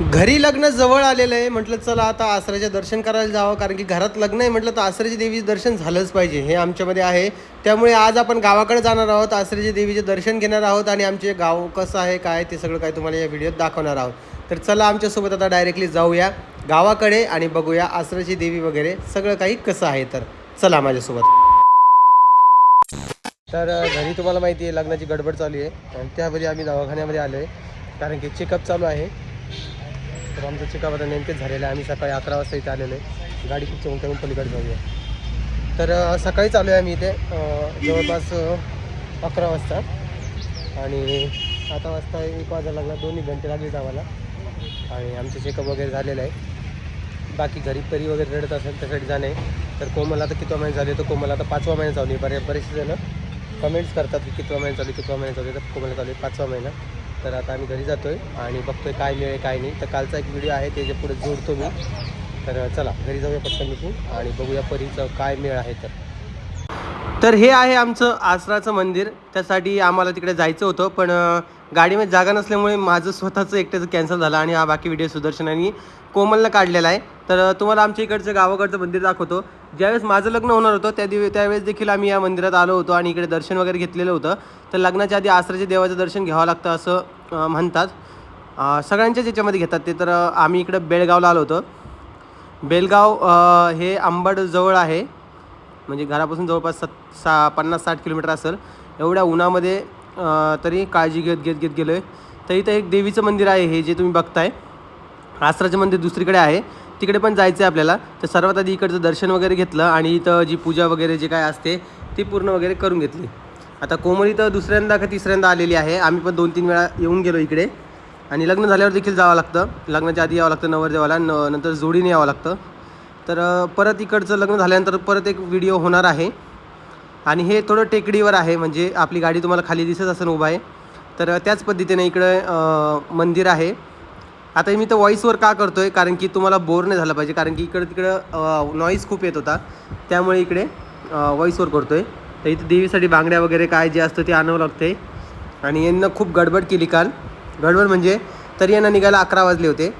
घरी लग्न जवळ आलेलं आहे म्हटलं चला आता आसऱ्याचे दर्शन करायला जावं कारण की घरात लग्न आहे म्हटलं तर आसऱ्याची देवीचं दर्शन झालंच पाहिजे हे आमच्यामध्ये आहे. त्यामुळे आज आपण गावाकडे जाणार आहोत आसऱ्याची देवीचे दर्शन घेणार आहोत आणि आमचे गाव कसं आहे काय ते सगळं काय तुम्हाला या व्हिडिओत दाखवणार आहोत. तर चला आमच्यासोबत आता डायरेक्टली जाऊया गावाकडे आणि बघूया आसऱ्याची देवी वगैरे सगळं काही कसं आहे तर. चला माझ्यासोबत. तर घरी तुम्हाला माहिती आहे लग्नाची गडबड चालू आहे आणि त्यावेळी आम्ही दवाखान्यामध्ये आलो आहे कारण की चेकअप चालू आहे. तर आमचं चेकअप आता नेमकेच झालेलं आहे. आम्ही सकाळी अकरा वाजता इथे आलेलो आहे. गाडी खूप चौक पलीकडे जाऊया. तर सकाळी चालू आहे आम्ही इथे. जवळपास अकरा वाजता. आणि आता वाजता एक वाजा लागला. दोन्ही घंटे लागले आम्हाला आणि आमचं चेकअप वगैरे झालेलं आहे. बाकी घरी परी वगैरे रडत असेल त्यासाठी जाणे. तर कोमल आता कितवा महिना झाले तर कोमल आता पाचवा महिना चालू आहे. बरे बरेचसे जण कमेंट्स करतात की कितवा महिना चालू आहे कितवा महिना चालू आहे. तर कोमल चालू आहे पाचवा महिना. तर आता आम्ही घरी जातो आहे आणि बघतोय काय मिळेल काय नाही. तर कालचा एक व्हिडिओ आहे त्याच्या पुढे जोडतो मी. तर चला घरी जाऊया पटकन निघून आणि बघूया परीचं काय मेळ आहे तर. तर हे आहे आमचं आसराचं मंदिर. त्यासाठी आम्हाला तिकडे जायचं होतं पण गाडीमध्ये जागा नसल्यामुळे माझं स्वतःचं एकट्याचं कॅन्सल झालं आणि हा बाकी व्हिडिओ सुदर्शनानी कोमलनं काढलेला आहे. तर तुम्हाला आमच्या इकडचं गावाकडचं मंदिर दाखवतो. ज्यावेळेस माझं लग्न होणार होतं त्या दिव त्यावेळेस देखील आम्ही या मंदिरात आलो होतो आणि इकडे दर्शन वगैरे घेतलेलं होतं. तर लग्नाच्या आधी आसराच्या देवाचं दर्शन घ्यावं लागतं असं म्हणतात. सगळ्यांच्याच याच्यामध्ये घेतात ते. तर आम्ही इकडं बेळगावला आलो होतो. बेलगाव हे आंबडजवळ आहे. म्हणजे घरापासून जवळपास सत सा पन्नास साठ किलोमीटर असेल. एवढ्या उन्हामध्ये तरी काळजी घेत घेत घेत गेलो आहे तर इथं एक देवीचं मंदिर आहे हे जे तुम्ही बघताय. आसराचं मंदिर दुसरीकडे आहे. तिकडे पण जायचं आहे आपल्याला. तर सर्वात आधी इकडचं दर्शन वगैरे घेतलं आणि इथं जी पूजा वगैरे जे काय असते ती पूर्ण वगैरे करून घेतली. आता कोमल इथं दुसऱ्यांदा का तिसऱ्यांदा आलेली आहे. आम्ही पण दोन तीन वेळा येऊन गेलो इकडे. आणि लग्न झाल्यावर देखील जावं लागतं. लग्नाच्या आधी यावं लागतं नवरदेवाला न नंतर जोडीने यावं लागतं. तर परत इकडचं लग्न झाल्यानंतर परत एक व्हिडिओ होणार आहे. आणि हे थोडं टेकडीवर आहे. म्हणजे आपली गाडी तुम्हाला खाली दिसत असेल उभा आहे. तर त्याच पद्धतीने इकडं मंदिर आहे. आता मी तर व्हॉईसवर का करतो आहे कारण की तुम्हाला बोर नाही झालं पाहिजे. कारण की इकडं तिकडं नॉईज खूप येत होता. त्यामुळे इकडे व्हॉईसवर करतो आहे तर इथे देवीसाठी बांगड्या वगैरे काय जे असतं ते आणावं लागते आणि यांना खूप गडबड केली काल. गडबड म्हणजे तरी यांना निघायला अकरा वाजले होते.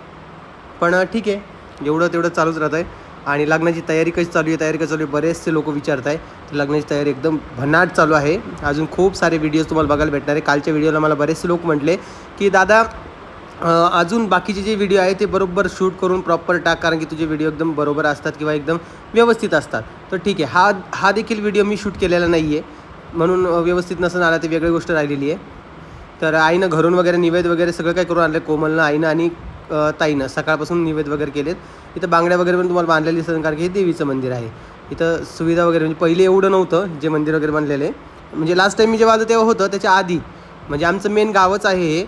पण ठीक आहे. एवढं तेवढं चालूच राहत आहे आणि लग्नाची तयारी कशी चालू आहे? तयारी कशी चालू आहे? बरेचसे लोक विचारत आहे तर लग्नाची तयारी एकदम भन्नाट चालू आहे. अजून खूप सारे व्हिडिओज तुम्हाला बघायला भेटणार आहे. कालच्या व्हिडिओला मला बरेचसे लोक म्हटले की दादा अजून बाकीचे जे व्हिडिओ आहे ते बरोबर शूट करून प्रॉपर टाक कारण की तुझे व्हिडिओ एकदम बरोबर असतात किंवा एकदम व्यवस्थित असतात. तर ठीक आहे हा हा देखील व्हिडिओ मी शूट केलेला नाही आहे म्हणून व्यवस्थित नसून आला ती वेगळी गोष्ट राहिलेली आहे तर आईनं घरून वगैरे निवेद वगैरे सगळं काय करून आणलं कोमलनं आईनं आणि ताईनं. सकाळपासून निवेद वगैरे केलेत. इथं बांगड्या वगैरे पण तुम्हाला बांधलेली असतात कारण की हे देवीचं मंदिर आहे. इथं सुविधा वगैरे म्हणजे पहिले एवढं नव्हतं जे मंदिर वगैरे बांधलेले म्हणजे लास्ट टाईम मी जेव्हा आलो तेव्हा होतं त्याच्या आधी. म्हणजे आमचं मेन गावच आहे हे.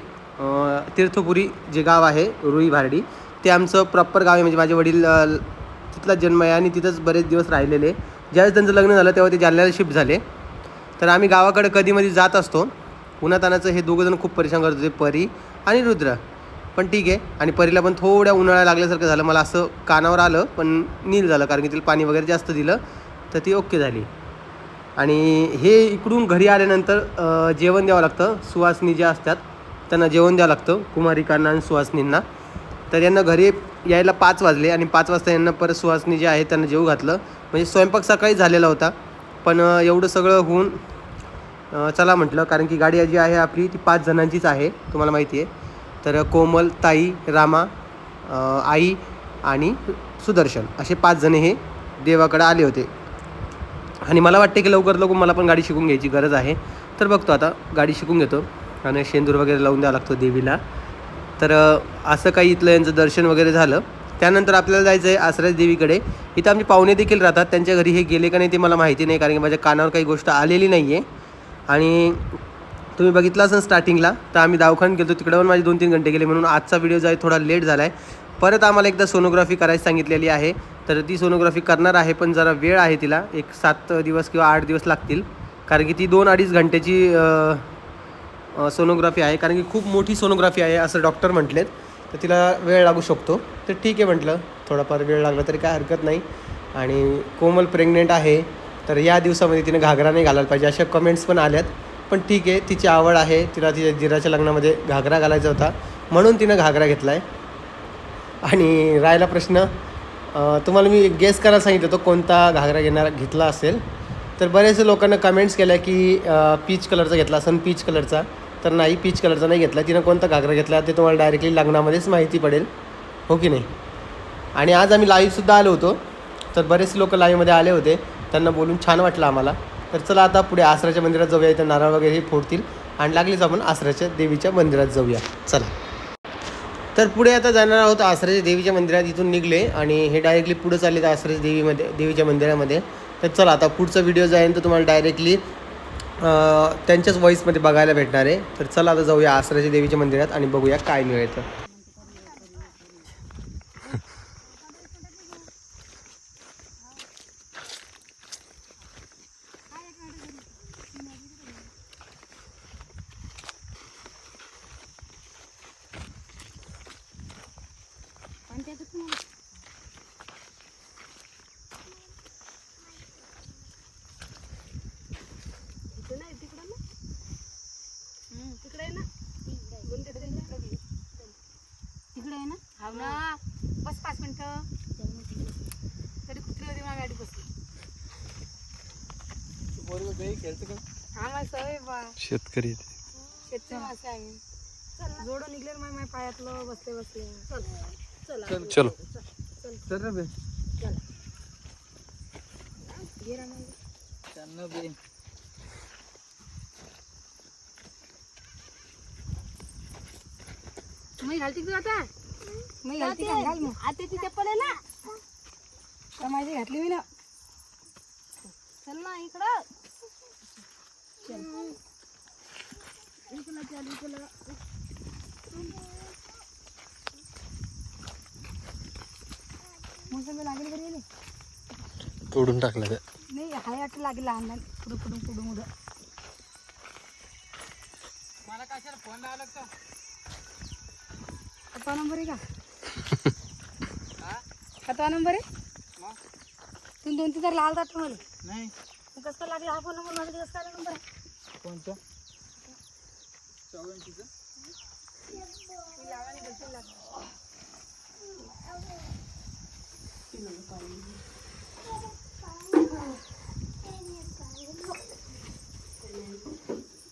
तीर्थपुरी जे गाव आहे रुई भारडी ते आमचं प्रॉपर गाव आहे. म्हणजे माझे वडील तिथला जन्म आहे आणि तिथंच बरेच दिवस राहिलेले ज्यावेळेस त्यांचं लग्न झालं तेव्हा ते जालन्याला शिफ्ट झाले. तर आम्ही गावाकडे कधीमध्ये जात असतो. उन्हातानाचं हे दोघंजण खूप परेशान करत होते परी आणि रुद्र. पण ठीक आहे. आणि परीला पण थोड्या उन्हाळ्या लागल्यासारखं झालं. मला असं कानावर आलं पण नील झालं. कारण की तिला पाणी वगैरे जास्त दिलं तर ती ओके झाली. आणि हे इकडून घरी आल्यानंतर जेवण द्यावं लागतं. सुवासनी ज्या असतात त्यांना जेवण द्यावं लागतं कुमारिकांना आणि सुवासनींना तर यांना घरी यायला पाच वाजले आणि पाच वाजता यांना परत सुवासनी जे आहे त्यांना जेवू घातलं. म्हणजे स्वयंपाक सकाळी झालेला होता. पण एवढं सगळं होऊन चला म्हटलं कारण की गाडी जी आहे आपली ती पाच जणांचीच आहे तुम्हाला माहिती आहे. तर कोमल ताई रामा आई आणि सुदर्शन असे पाच जण हे देवाकडे आले होते. आणि मला वाटते की लवकर लवकर मला पण गाडी शिकून घ्यायची गरज आहे. तर बघतो आता गाडी शिकून घेतो. आणि शेंदूर वगैरे लावून द्यावा लागतो देवीला. तर असं काही इथलं यांचं दर्शन वगैरे झालं. त्यानंतर आपल्याला जायचं आहे आसराज देवीकडे. इथं आमचे पाहुणे देखील राहतात. त्यांच्या घरी हे गेले का नाही ते मला माहिती नाही कारण की माझ्या कानावर काही गोष्ट आलेली नाही आहे आणि तुम्ही बघितलं असेल स्टार्टिंगला तर आम्ही दवाखान्यात गेलो तिकडे पण माझे दोन तीन घंटे गेले. म्हणून आजचा व्हिडिओ जाय थोडा लेट झाला आहे परत आम्हाला एकदा सोनोग्राफी करायची सांगितलेली आहे. तर ती सोनोग्राफी करणार आहे पण जरा वेळ आहे तिला. एक सात दिवस किंवा आठ दिवस लागतील. कारण की ती दोन अडीच घंट्याची सोनोग्राफी आहे. कारण की खूप मोठी सोनोग्राफी आहे असं डॉक्टर म्हटलेत. तर तिला वेळ लागू शकतो. तर ठीक आहे म्हटलं. थोडाफार वेळ लागला तरी काय हरकत नाही. आणि कोमल प्रेग्नेंट आहे. तर या दिवसामध्ये तिने घागरा नाही घालायला पाहिजे. अशा कमेंट्स पण आल्यात. पण ठीक आहे. तिची आवड आहे. तिला तिच्या जिराच्या लग्नामध्ये घागरा घालायचा होता. म्हणून तिनं घागरा घेतला आहे आणि राहिला प्रश्न तुम्हाला मी गेस करायला सांगितलं होतं कोणता घागरा घेणारा घेतला असेल. तर बरेचसे लोकांना कमेंट्स केल्या की पीच कलरचा घेतला सन पीच कलरचा तर नाही पीच कलरचा नाही घेतला. तिनं कोणता घागरा घेतला ते तुम्हाला डायरेक्टली लग्नामध्येच माहिती पडेल. हो की नाही? आणि आज आम्ही लाईव्हसुद्धा आलो होतो. तर बरेच लोक लाईव्हमध्ये आले होते. त्यांना बोलून छान वाटलं आम्हाला. तर चला आता पुढे आसराच्या मंदिरात जाऊया. इथं नारळ वगैरे हे फोडतील. आणि लागलीच आपण आसराच्या देवीच्या मंदिरात जाऊया. चला. तर पुढे आता जाणार आहोत आसराच्या देवीच्या मंदिरात. इथून निघले आणि हे डायरेक्टली पुढे चालले आसराच्या देवीमध्ये देवीच्या मंदिरामध्ये. तर चला आता पुढचा व्हिडिओ जाईन तर तुम्हाला डायरेक्टली त्यांच्याच व्हॉईसमध्ये बघायला भेटणार आहे. तर चला आता जाऊया आसराच्या देवीच्या मंदिरात आणि बघूया काय मिळायचं तिकडे आहे ना? हा ना. बस पाच मिनिटं. तरी कुत्री होती मला गाडी बसली. हा माझी सवय बा. शेतकरी शेतकरी मासे आहे. जोडं निघले माझ्या माझ्या पायातलं बसले बसले. चल. चला. चलो. घे रा मग. मी घालते तू आता? मी घालते का? घाल मग. आता ती चप्पल आहे ना. तर माझी घातली मी ना. चल ना इकडं. चल. इकडं चल इकडं मोसंबी लागेल घरी गेले तोडून टाकलं ते. नाही हाय आठ लागेल लहान लहान. पुढं पुढं पुढं मुडं आता नंबर आहे का? आता नंबर? आहे तुम्ही दोन तीन तर लाल जात मला नाही. कसं काय लागेल? हा फोन नंबर माझा कसं काय नंबर? आहे कोणतं?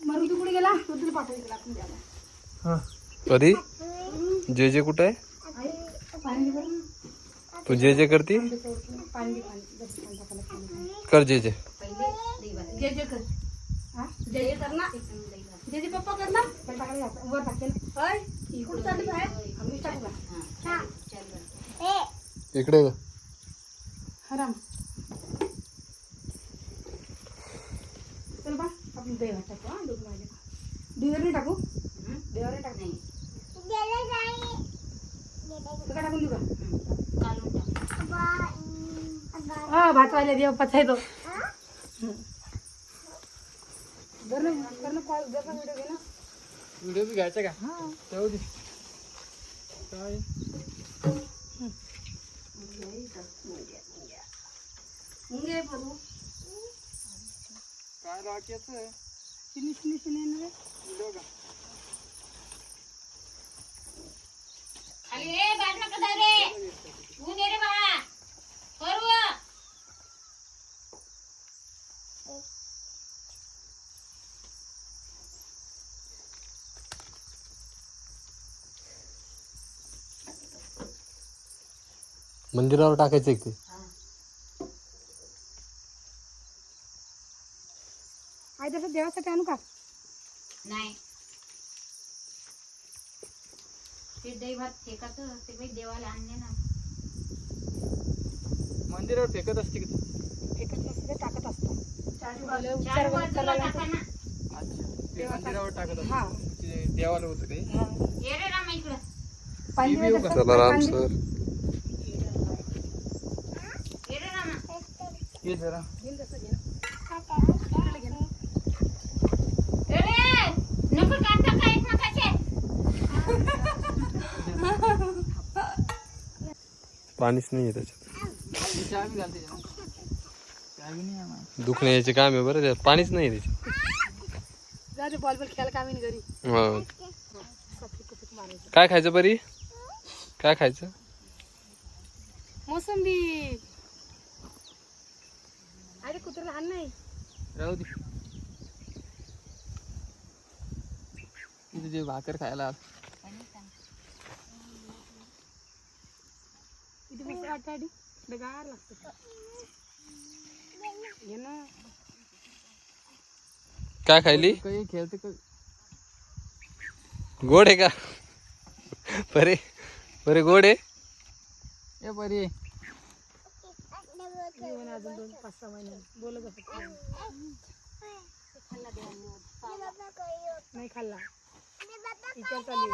मरू तू कुठे गेला? तुला पाठवू गेला आपण द्यायला. हां. परी जे जे कुठं आहे पाणी दे बरं. तू जे जे करती पाणी दे पाणी दे पाणी पाणी टाकायला पाणी दे. कर जे जे जय जय कर हा जय जय कर ना जय जय पप्पा कर ना पण टाकायला घ्यायचं. वर टाकेल होय इकडून चालली बाहेर आम्ही टाकू का इकडे ये. हराम चल बा आपण देवात टाकू हा दूध माझ्या देवावर नाही टाकू देवावर नाही टाकू तुका टाकून देऊ का हा भात वाले देव पचायचो. ना ना ना व्हिडिओ घे ना. व्हिडिओ बी घ्यायचा का? जाऊ दे. काय? काय लावायचं चिनी चिनी चिनी येणार रे व्हिडिओ का खाली रे बाटला कसा रे ऊन ये रे बाळा करू मंदिरावर टाकायचं एक ते. आई तसं देवासाठी आणू का? नाही. ते दैवात फेकाचं असते बाई देवाला आणले ना. मंदिरावर फेकत असते की एकच नसते टाकत असतो. चार बाजूला टाका ना. अच्छा. मंदिरावर टाकत हा. असते देवाला होतं ते. हा. ये रे रामा इकडं. चला सर ये रे रामा हे जरा दिलं तसं घे ना. इकडे घे ना. ए रे नको काढता काय एकमेकाचे पाणीच नाही त्याच्यात. आम्हाला. दुखण्याचे काम आहे बरं त्यात पाणीच नाही त्याच्यात. बॉल बॉल खेळायला कामी घरी? हा. काय खायचं परी? काय खायचं? मोसंबी अरे कुत्र लहान नाही राहू दे. तुझे भाकर खायला ना. काय खायली? काही खेळते गोड आहे का? परे परे गोड आहे? ए परी. येऊन अजून दोन पाच सहा महिने बोलत असत नाही खाल्ला. विचार चालू.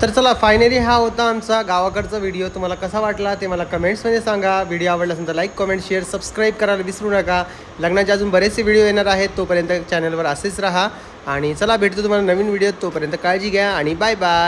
तर चला फायनली हा होता आमचा गावाकडचा व्हिडिओ तुम्हाला कसा वाटला ते मला कमेंट्समध्ये सांगा. व्हिडिओ आवडला असेल तर लाईक कमेंट शेअर सबस्क्राईब करायला विसरू नका. लग्नाचे अजून बरेचसे व्हिडिओ येणार आहेत. तोपर्यंत चॅनलवर असेच राहा. आणि चला भेटतो तुम्हाला नवीन व्हिडिओ तोपर्यंत. काळजी घ्या आणि बाय बाय